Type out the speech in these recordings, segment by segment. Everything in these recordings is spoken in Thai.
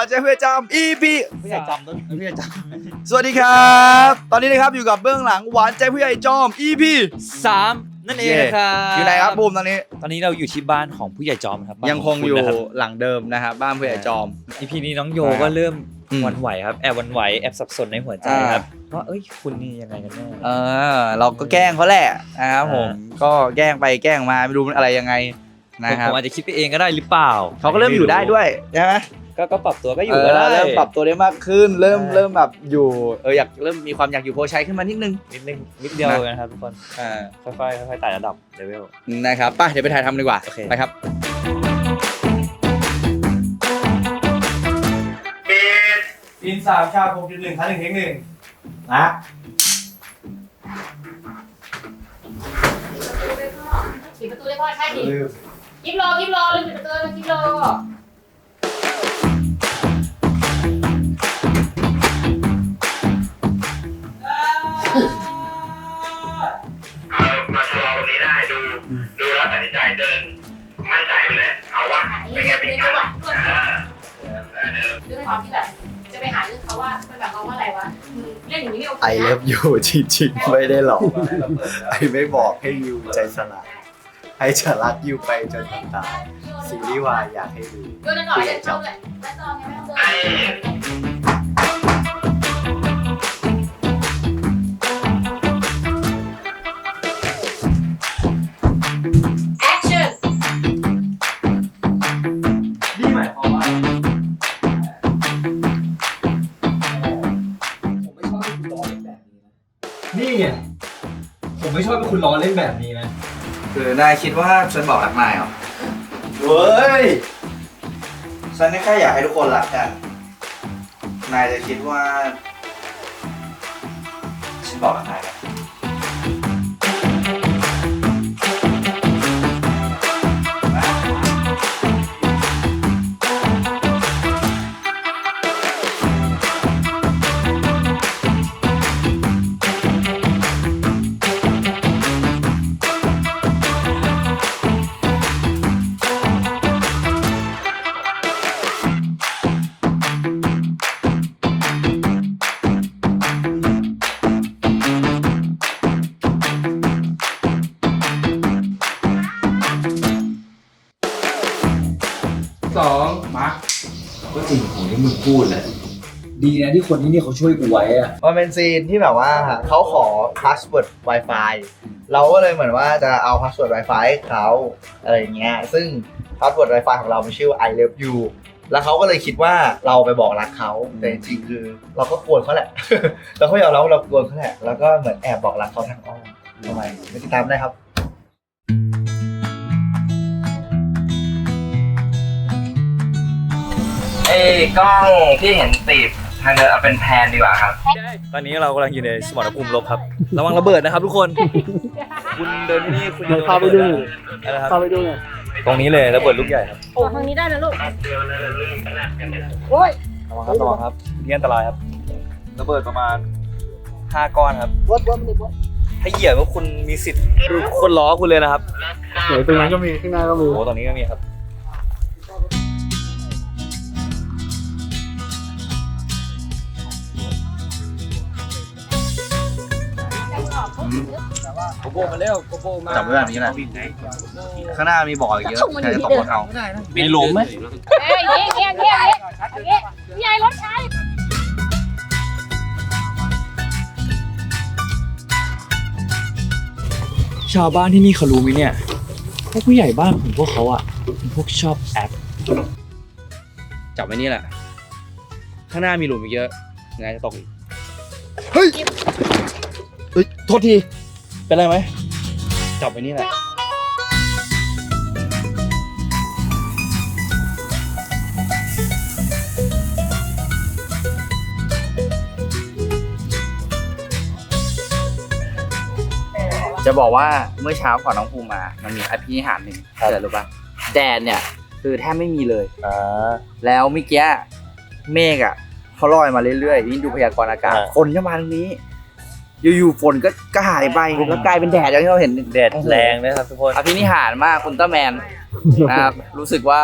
วานใจเพื่อจำ EP ผู้ใหญ่จำต้นผู้ใหญ่จำสวัสดีครับ ตอนนี้นะครับอยู่กับเบื้องหลังหวานใจผู้ใหญ่จอม EP สามนั่นเองนะครับอยู่ไหนครับบูมตอนนี้ ตอนนี้เราอยู่ที่บ้านของผู้ใหญ่จอมครับบ้านยังคงขอยู่ณนะครับ หลังเดิมนะครับบ้านผู้ใหญ่จอมอีพีนี้น้องโยก็เริ่มอืมหวันไหวครับแอบหวันไหวแอบสับสนในหัวใจอ่าครับว่าเอ้ยคุณนี่ยังไงกันแน่ เออ เราก็แกล้งเขาแหละนะครับผมอ่ก็แกล้งไปแกล้งมาไม่รู้มันอะไรยังไงนะผมครับผมอาจจะคิดไปเองก็ได้หรือเปล่าเขาก็เริ่มอยู่ได้ด้วยใช่ไหม ก็ก็ปรับตัวก็อยู่เอก็อได้เริ่มปรับตัวได้มากขึ้น เริ่มใช่เริ่มแบบอยู่เอออยากเริ่มมีความอยากอยู่โพชัยขึ้นมานิดนึงนิดนึงนิดเดียวนะนะครับทุกคนอ่าค่อยๆค่อยๆไต่ระดับเลเวล นะครับไปเดี๋ยวไปถ่ายทำดีกว่าโอเคไปครับ อินสามชาคมจุดหนึ่งคันหนึ่งเทคหนึ่งนะปิดประตูเลยพ่อใช่ดิลืม กิฟรอกิฟรอลืมปิดประตูเลยกิฟรอ เอาวะหาไม่เรื่องแค่เรื่ปิอดงกันจังหวะเรื่องอ่าเดินเรื่องความที่แบบจะไปหาเรื่องเขาว่ามันแบบเขาว่าอะไรวะมึงเล่นอย่างนี้ไม่โอเคไอเลิฟยูจริงๆไม่ได้หรอกไอไม่บอกให้ยูใจสลายให้จะรักยูไปจนวันตายซีรีส์วายอยากให้ดูโยนหน่อยเล่นเข้าเลยแล้วจองยังไม่ต้องเดิน ผมไม่ชอบให้คุณล้อเล่นแบบนี้นะ คือนายคิดว่าฉันบอกรักนายเหรอเว้ย ฉันแค่อยากให้ทุกคนรักกัน นายจะคิดว่า ฉันบอกรักนายไหม พูดแหละดีนะที่คนที่นี่เขาช่วยกูไว้อะมันเป็นซีนที่แบบว่าเขาขอพาสเวิร์ด Wi-Fi เราก็เลยเหมือนว่าจะเอาพาสเวิร์ด Wi-Fi ให้เขาอะไรอย่างเงี้ยซึ่งพาสเวิร์ด Wi-Fi ของเรามันชื่อ I love you แล้วเขาก็เลยคิดว่าเราไปบอกรักเขาแต่จริงๆคือ เราก็กวนเขาแหละ เราก็ยอมรับว่าเรากวนเขาแหละแล้วก็เหมือนแอบบอกรักเขาทางอ้อมทำไมไม่ติดตามได้ครับ เอ้กล้องที่เห็นติดทางเดินเอาเป็นแพนดีกว่าครับ ตอนนี้เรากำลังอยู่ในสมรภูมิรบครับ ระวังระเบิดนะครับทุกคน คุณเดินที่นี่คุณจะโดนเข้าไปดูอะไรนะครับ เข้าไปดูหน่อยตรงนี้เลยระเบิดลูกใหญ่ครับโอ้ทางนี้ได้นะลูกระวังครับระวังครับนี่อันตรายครับ ระเบิดประมาณ5ก้อนครับวัดวัดมันวัดถ้าเหยียบก็คุณมีสิทธิ์คนล้อคุณเลยนะครับไหนตรงนั้นก็มีข้างหน้าก็มีโอ้โหตรงนี้ก็มีครับ โกโบมาเร็วโกโบมาจับไว้แบบนี้แหละข้างหน้ามีบ่ออีกเยอะใครจะตกรถเอามีหลุมไหมเอ้ยเงี้ยเงี้ยเงี้ยเงี้ยพี่ใหญ่รถใช้ชาวบ้านที่นี่เขารู้ไหมเนี่ย พวกผู้ใหญ่บ้านของพวกเขาอะเป็นพวกชอบแอป จับไว้นี่แหละ ข้างหน้ามีหลุมอีกเยอะยังไงจะตกอีก เฮ้ยเฮ้ย โทษที เป็นไรไหม จับไว้นี่แหละ จะบอกว่าเมื่อเช้าก่อนน้องภูมิมา มันมีอภินิหารหนึ่งเกิดรู้ปะแดดเนี่ย คือแทบไม่มีเลย อ่า แล้วเมื่อกี้เมฆอะเขาลอยมาเรื่อยๆนี่ดูพยากรณ์อากาศอ่า ฝนจะมาตรงนี้ อยู่ๆฝนก็ก็หายไปแล้วกลายเป็นแดดอย่างที่เราเห็นแดดแรงนะครับทุกคนอภินิหารมากคุณต้าแมนนะครับรู้สึกว่า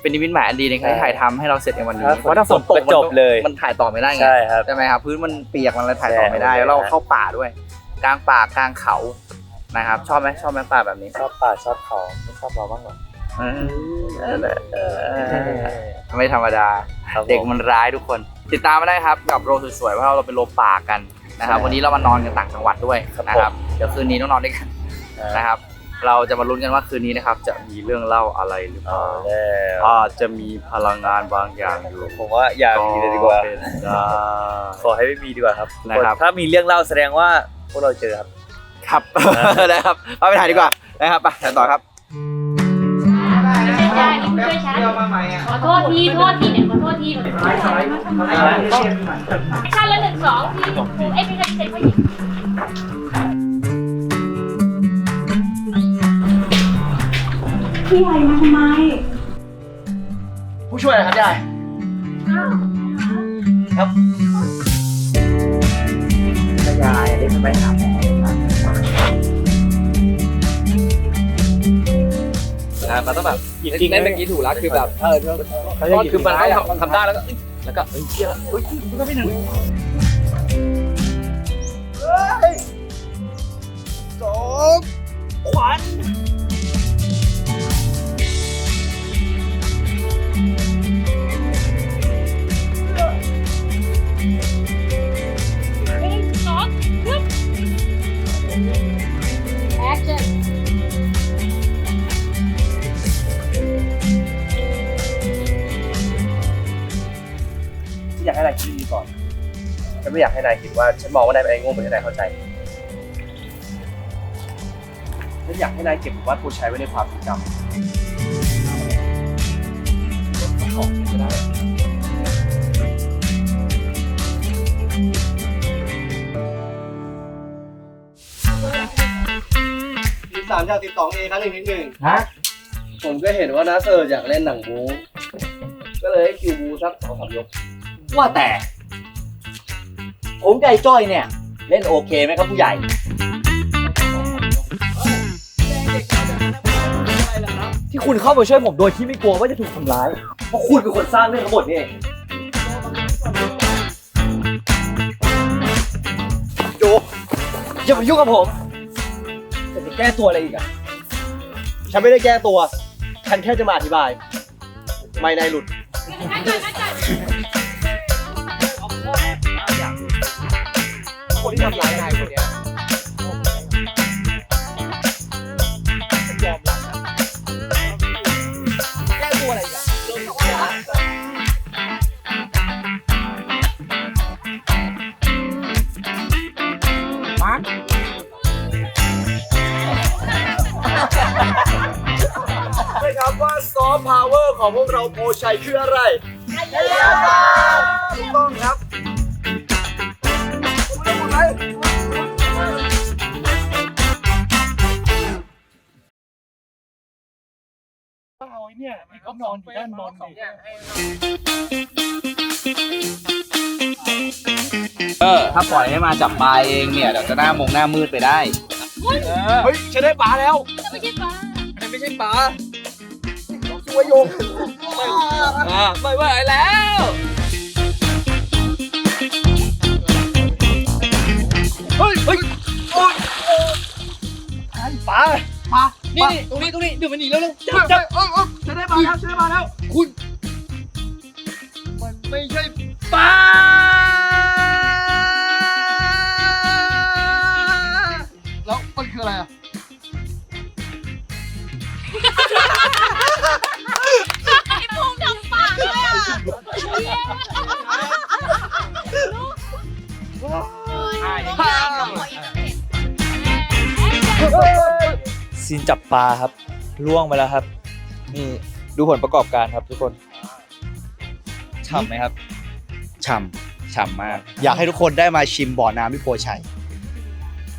เป็นนิมิตหมายอันดีในการที่ถ่ายทำให้เราเสร็จในวันนี้ครับเพราะถ้าฝนตกก็จบเลยมันถ่ายต่อไม่ได้ไงใช่ครับใช่ไหมครับพื้นมันเปียกมันเลยถ่ายต่อไม่ได้ใช่แล้วเราเข้าป่าด้วย กลางป่ากลางเขานะครับชอบไหมชอบไหมป่าแบบนี้ชอบป่าชอบเขาไม่ชอบเราบ้างเหรอเออไม่ธรรมดาครับเด็กมันร้ายทุกคน ติดตามมาได้ครับกับโรสวยๆเพราะเราเป็นโรป่ากัน นะครับ วันนี้เรามานอนกันต่างจังหวัดด้วยนะครับ เดี๋ยวคืนนี้ต้องนอนด้วยกันนะครับ เราจะมาลุ้นกันว่าคืนนี้นะครับ จะมีเรื่องเล่าอะไรหรือเปเอาล่าแล้วอาจจะมีพลังงานบางอย่างอยู่ผมว่าอย่ามีเลยดีกว่าเป็นได้ขอให้ไม่มีดีกว่าครับนะครับ ถ้ามีเรื่องเล่าแสดงว่าพวกเราเจอครับ ครับนะครับเอาไปถ่ายดีกว่านะครับไปถ่ายต่อครับ ไม่ได้นี่ช่วยฉันขอโทษทีโทษทีเนี่ยขอโทษทีขอโทษทีขั้นละหนึ่งสองทีเอ้ยไม่ใช่เซ็นผู้หญิงพี่ไวมาทำไม ผู้ช่วยนะครับยายครับยายเด็กไปหาหมอ นะครับมันต้องแบบจริงๆเล่นเมื่อกี้ถูกแล้วคือแบบเออก็คือมันต้องทำทำได้แล้วก็เอ้ยแล้วก็เอ้ยเชี่ยเฮ้ยมันก็ไม่ถึงเฮ้ยสองขวัญ ไม่อยากให้นายคิดว่าฉันมองว่านายเป็นไอ้โง่เหมือนที่นายเข้าใจฉันอยากให้นายเก็บว่าตัวใช้ไว้ในความทรงจำของก็ได้สิบสามจากสิบสองเอครั้งหนึ่งนิดหนึ่งฮะผมก็เห็นว่าน้าเสิร์ชอยากเล่นหนังบูก็เลยให้คิวบูสักสองสามยกว่าแต่ ผมกับไอ้จ้อยเนี่ย เล่นโอเคไหมครับผู้ใหญ่ที่คุณเข้ามาช่วยผมโดยที่ไม่กลัวว่าจะถูกทำร้าย เพราะคุณเป็นคนสร้างเรื่องทั้งหมดนี่เองโจอย่ามายุ่งกับผมแต่จะแก้ตัวอะไรอีกอะฉันไม่ได้แก้ตัว ฉันแค่จะมาอธิบาย ไม่นายหลุดงั้นก่อนงั้นก่อน ที่ทำร้ายนายคนเนี้ยยอมรับนะแก้ตัวอะไรอีกันนะครับว่าซอฟต์พาวเวอร์ของพวกเราโพชัยคืออะไร ถูกต้องครับ เออถ้าปล่อยให้มาจับปลาเองเนี่ยเดี๋ยวจะหน้ามงหน้ามืดไปได้เฮ้ยฉันได้ปลาแล้วจะไม่ใช่ปลาอันนี้ไม่ใช่ปลาตัวโยงอ่าไม่ไหวแล้วเฮ้ยเฮ้ยโอ๊ยปลาปลานี่นี่ตรงนี้ตรงนี้เดี๋ยวมันหนีแล้วลูกจับจับ เออเออฉันได้ปลาแล้วฉันได้ปลาแล้ว คุณ มันไม่ใช่ปลาแล้วมันคืออะไรอะไอ้พุงดำปากเลยอะใช่ซีนจับปลาครับล่วงไปแล้วครับ นี่ ดูผลประกอบการครับทุกคนฉ่ำไหมครับฉ่ำฉ่ำมาก อยากให้ทุกคนได้มาชิมบ่อน้ำที่โพชัย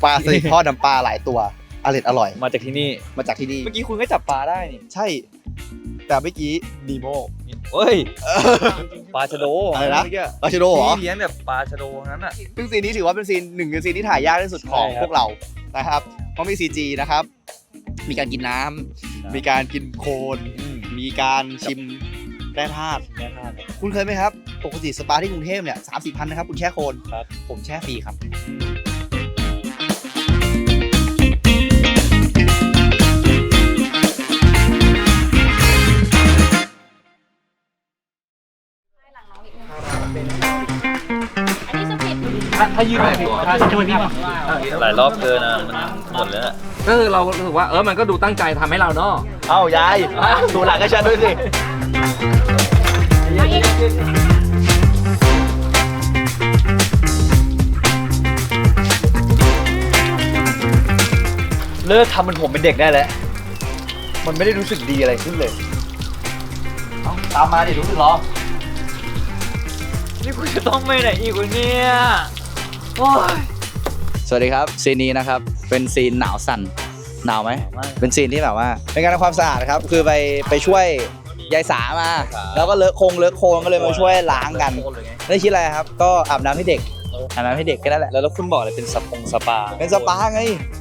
ปลาสลิดทอดน้ำปลาหลายตัวอร่อยอร่อย มาจากที่นี่มาจากที่นี่ เมื่อกี้คุณก็จับปลาได้นี่ใช่ แต่เมื่อกี้นีโมเฮ้ยปลาชะโดอะไรนะเมื่กี้ปลาชะโดเหรอพี่เลี้ยงแบบปลาชะโดทั้งนั้นอะซึ่งซีนนี้ถือว่าเป็นซีนหนึ่งในซีนที่ถ่ายยากที่สุดของใช่ครับพวกเรานะครับเพราะมี CG นะครับ มีการกินน้ำมีการกินโคลน มีการชิมแร่ธาตุแน่นอนคุณเคยไหมครับ ปกติสปาที่กรุงเทพเนี่ยสามสี่พันนะครับ คุณแช่โคลนครับ ผมแช่ฟรีครับ อันนี้จะผิดถ้ายืนแบบถ้าช่วยพี่มาหลายรอบเกินนะมันหมดแล้ว ก็คือเรารู้สึกว่าเออมันก็ดูตั้งใจทำให้เราเนาะ เอ้ายายดูหลังให้ฉันด้วยสิเลิกทำมันผมเป็นเด็กได้แล้ว มันไม่ได้รู้สึกดีอะไรขึ้นเลยตามมาดิรู้สึกร้องนี่คุณจะต้องไปไหนอีกวะเนี่ยสวัสดีครับ ซีนนี้นะครับ เป็นซีนหนาวสั่น หนาวไหม เป็นซีนที่แบบว่า เป็นการทำความสะอาดครับ คือไปไปช่วยยายสามา แล้วก็เลอะโคงเลอะโคลนก็เลยมาช่วยล้างกันไม่ได้คิดอะไรครับ ก็อาบน้ำให้เด็กอาบน้ำให้เด็กแค่นั้นแหละแล้วแล้วคุณบอกเลยเป็นสปงสปา เป็นสปาไง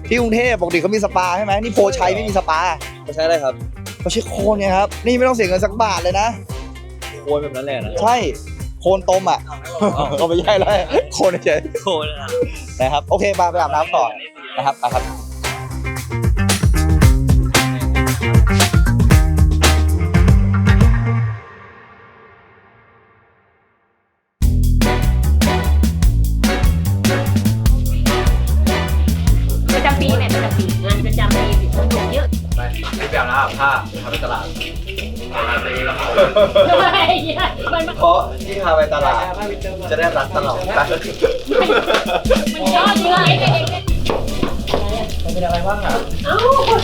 ที่กรุงเทพปกติเขามีสปาใช่ไหมนี่โพชัยไม่มีสปาไม่ใช่อะไรครับเขาใช้โคลนเนี่ยครับ นี่ไม่ต้องเสียเงินสักบาทเลยนะโวยแบบนั้นแหละนะใช่โคลนต้มอะก็ไม่ใช่แล้วโคลนเฉยโคนนะๆนะครับ โอเคมาไปอาบน้ำต่อนะครับไปครับ ที่พาไปตลาด จะได้รักตลอดไปมันยอดเยอะไอ้เด็กเนี่ยมันเป็นอะไรบ้างอะเอ้า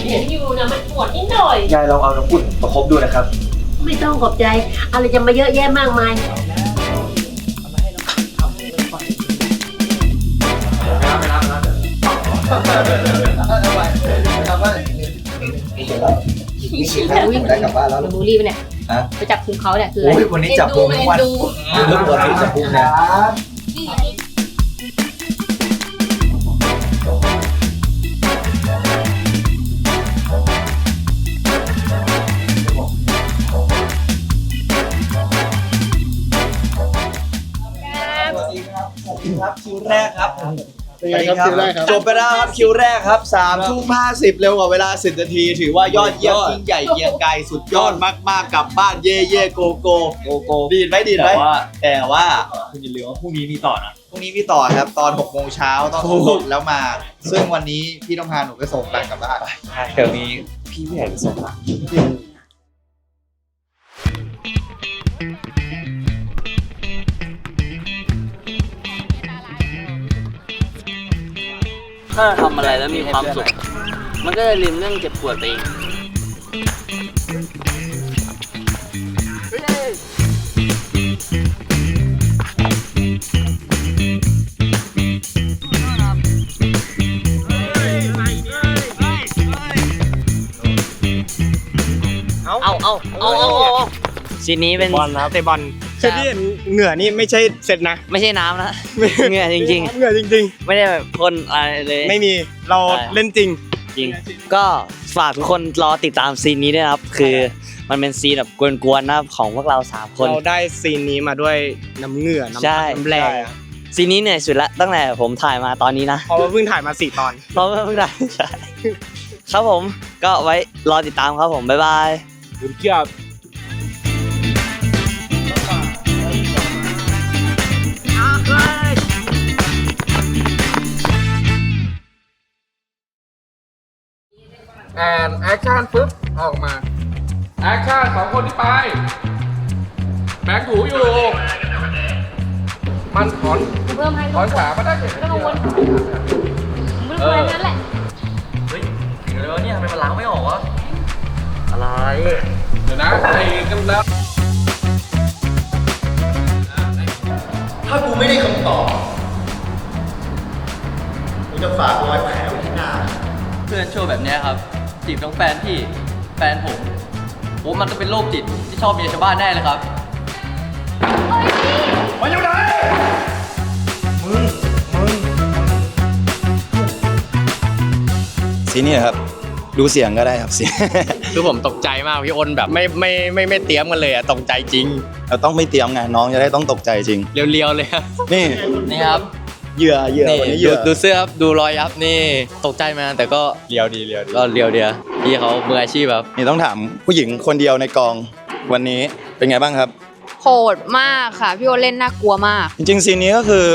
เห็นอยู่นะมันปวดนิดหน่อยยายลองเอาน้ำอุ่นประคบดูนะครับ ไม่ต้องขอบใจอะไรจะมาเยอะแยะมากมายได้กลับบ้านแล้วมันบูลลี่ปะเนี่ย ฮะ ไปจับคุมเขาเนี่ยคืออะไร โอ้ยวันนี้จับพุงทุกวันเอ็นดูเรื่องปกติจับพุงนะสวัสดีครับสวัสดีครับคิวแรกครับ เป็นไงครับคิวแรกครับจบไปแล้วครับคิวแรกครับสามทุ่มห้าสิบเร็วกว่าเวลาสิบนาที ถือว่ายอดเยี่ยมยิ่งใหญ่เกรียงไกรสุดยอดมากๆกลับบ้านเย่เย่โกโกโกโก้ดีดไหมดีดไหมแต่ว่า แต่ว่าคุณอย่าลืมว่าพรุ่งนี้มีต่อนะ พรุ่งนี้พี่ต่อครับตอน6โมงเช้าตอนสดแล้วมา ซึ่งวันนี้พี่ต้องพาหนูไปส่งกันกลับบ้านเดี๋ยวนี้พี่ไม่อยากจะส่งละ ถ้าทำอะไรแล้วมีความสุข มันก็จะลืมเรื่องเจ็บปวดไปเอง ซีนนี้เป็นบอลนะเตะบอลคือที่เห็นเหงื่อนี่ไม่ใช่เสร็จนะ ไม่ใช่น้ำนะเหงื่อจริงเหงื่อจริง ๆ ไม่ได้แบบพ่นอะไรเลยๆไม่มีเราใช่เล่นจริงจริง ก็ฝากทุกคนรอติดตามซีนนี้ด้วยนะครับ คือมันเป็นซีนแบบกวนๆนะครับของพวกเราสามคนเราได้ซีนนี้มาด้วยน้ำเหงื่อน้ำใช่น้ำแรงซีนนี้เหนื่อยสุดละตั้งแต่ผมถ่ายมาตอนนี้นะเพราะว่าเพิ่งถ่ายมาสี่ตอนเพราะว่าเพิ่งได้ใช่ครับผมก็ไว้รอติดตามครับผมบ๊ายบายคุณเกียบ แอนแอคชั่นปุ๊บออกมา แอคชั่นสองคนที่ไป แบงค์ถูอยู่ มันถอนเพิ่มให้ถอนขามาได้เห็นไม่ต้องกังวลมึงเลยนั่นแหละเดี๋ยวเนี่ยทำไมมันล้างไม่ออกวะ อะไร เดี๋ยวนะไอ้กันแล้ว ถ้ากูไม่ได้คำตอบกูจะฝากรอยแผลไว้ที่หน้า เพื่อนโชว์แบบเนี้ยครับ จีบน้องแฟนพี่แฟนผมโอ้มันจะเป็นโรคจิตที่ชอบเมียชาวบ้านแน่เลยครับซีนี่ครับ ดูเสียงก็ได้ครับเสียง คือผมตกใจมากพี่อ้นแบบไม่ไม่ไม่ไม่เตรียมกันเลยอะตกใจจริง เราต้องไม่เตรียมไงน้องจะได้ต้องตกใจจริง เรียวๆเลยครับนี่ นี่ครับ เหยื่อเหยื่อนี่วันนี้เหดูยื่อดูเสื้อครับดูรอยยับนี่ตกใจมาแต่ก็เรียวดีเรียวดีก็เรียวเดียวพี่เขามืออาชีพครับนี่ต้องถามผู้หญิงคนเดียวในกองวันนี้เป็นไงบ้างครับ โหดมากค่ะ พี่โอเล่นน่ากลัวมาก จริงๆซีนนี้ก็คือ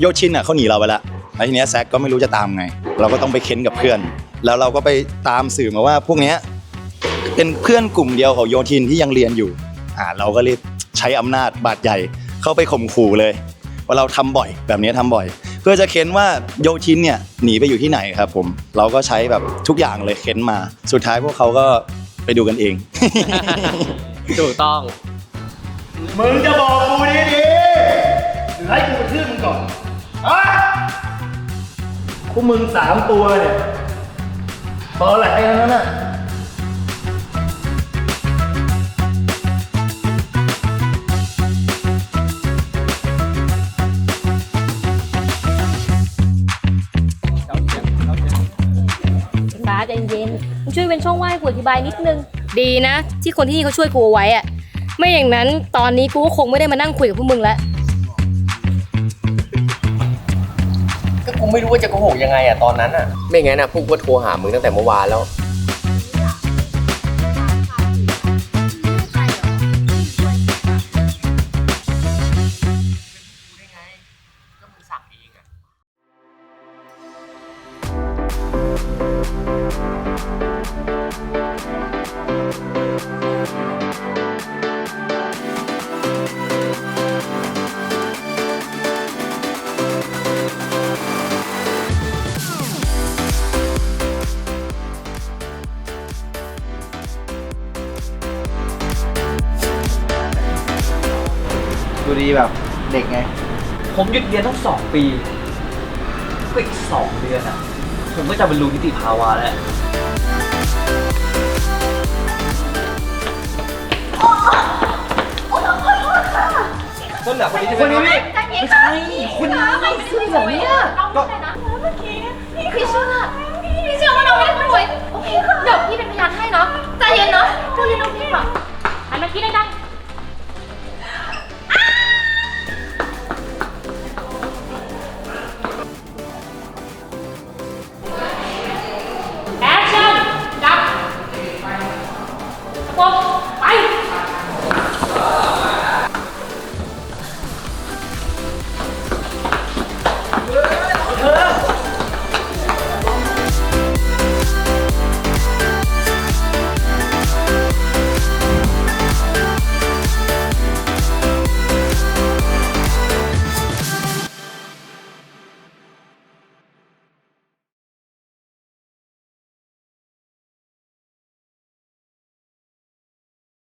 โยชินอะเขาหนีเราไปแล้วแล้วทีเนี้ยแซกก็ไม่รู้จะตามไง เราก็ต้องไปเค้นกับเพื่อน แล้วเราก็ไปตามสื่อมาว่าพวกเนี้ยเป็นเพื่อนกลุ่มเดียวของโยชินที่ยังเรียนอยู่อ่าเราก็เลยใช้อำนาจบาดใหญ่เข้าไปข่มขู่เลย ว่าเราทำบ่อยแบบนี้ทำบ่อยเพื่อจะเค้นว่าโยชินเนี่ยหนีไปอยู่ที่ไหนครับผมเราก็ใช้แบบทุกอย่างเลยเค้นมา สุดท้ายพวกเขาก็ไปดูกันเอง ถูกต้อง มึงจะบอกกูดีดีหรือให้กูกระทืบมึงก่อนฮะพวกมึงสามตัวเนี่ยตอแหลทั้งนั้นน่ะ ช่วยเป็นช่องว่างให้กูอธิบายนิดนึง ดีนะ ที่คนที่นี่เขาช่วยกูเอาไว้อะไม่อย่างนั้นตอนนี้กูก็คงไม่ได้มานั่งคุยกับพวกมึงแล้ว ก็กูไม่รู้ว่าจะโกหกยังไงอะตอนนั้นอะไม่งั้นอะพวกกูก็โทรหามึงตั้งแต่เมื่อวานแล้ว สองปีก็อีกสองเดือนอะ ผมก็จะบรรลุนิติภาวะแล้ว โอ้ยล่ะต้นแบบคนนี้ใช่ไหมครัใจเนค่ะพี่นนี้ไม่ใช่คนนี้เหรอเนี่องไม่เมื่อกี้พี่เชื่อพี่เชื่อว่าเราไม่ได้ขโมยโอเคเดี๋ยวพี่เป็นพยานให้เนาะใจเย็นเนาะใจเย็นน้องพี่ก่อนอันเมื่อกี้ได้ดัง